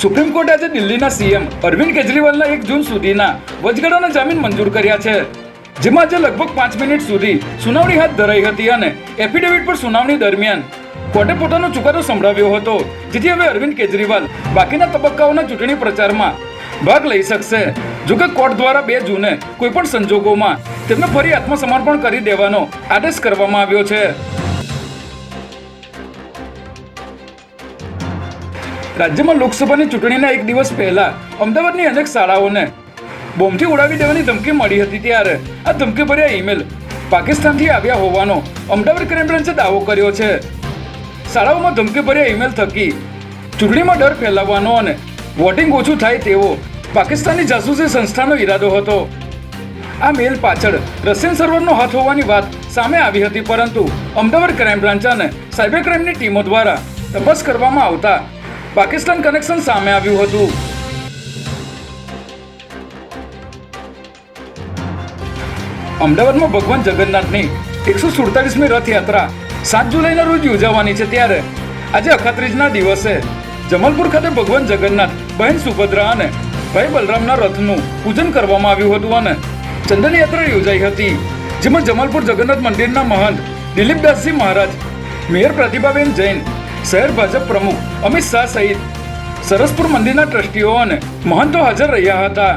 Supreme કોર્ટે આજે દિલ્હીના સીએમ અરવિંદ કેજરીવાલના એક જૂન સુધીના વચગાળાના જામીન મંજૂર કર્યા છે. જેમાં આજે લગભગ પાંચ મિનિટ સુધી સુનાવણી હાથ ધરાઈ હતી અને એફિડેવિટ પર સુનાવણી દરમિયાન કોર્ટે પોતાનો ચુકાદો સંભળાવ્યો હતો, જેથી હવે અરવિંદ કેજરીવાલ બાકીના તબક્કાઓના ચૂંટણી પ્રચારમાં ભાગ લઈ શકશે. જોકે કોર્ટ દ્વારા બે જૂને કોઈપણ સંજોગોમાં તેમને ફરી આત્મસમર્પણ કરી દેવાનો આદેશ કરવામાં આવ્યો છે. રાજ્યમાં લોકસભાની ચૂંટણીના એક દિવસ પહેલા અમદાવાદની અનેક શાળાઓને બોમ્બથી ઉડાવી દેવાની ધમકી મળી હતી ત્યારે આ ધમકીભર્યા ઈમેલ પાકિસ્તાનથી આવ્યા હોવાનો અમદાવાદ ક્રાઇમ બ્રાન્ચે દાવો કર્યો છે. શાળાઓમાં ધમકીભર્યા ઈમેલ થકી ચૂંટણીમાં ડર ફેલાવવાનો અને વોટિંગ ઓછું થાય તેવો પાકિસ્તાની જાસૂસી સંસ્થાનો ઈરાદો હતો. આ મેલ પાછળ રશિયન સર્વરનો હાથ હોવાની વાત સામે આવી હતી, પરંતુ અમદાવાદ ક્રાઇમ બ્રાન્ચ અને સાયબર ક્રાઇમની ટીમો દ્વારા તપાસ કરવામાં આવતા પાકિસ્તાન કનેક્શન સામે આવ્યું હતું. અમદાવાદમાં ભગવાન જગન્નાથની એકસો સુડતાલીસમી રથયાત્રા સાત જુલાઈના રોજ યોજાવાની છે ત્યારે. આજે અખાત્રીજના દિવસે જમલપુર ખાતે ભગવાન જગન્નાથ, બહેન સુભદ્રા અને ભાઈ બલરામના રથનું પૂજન કરવામાં આવ્યું હતું અને ચંદન યાત્રા યોજાઈ હતી. જેમાં જમલપુર જગન્નાથ મંદિરના મહંત દિલીપદાસજી મહારાજ, મેયર પ્રતિભાબેન જૈન શહેર ભાજપ પ્રમુખ અમિત શાહ સહિત સરસપુર મંદિરના ટ્રસ્ટીઓ અને મહંતો હાજર રહ્યા હતા.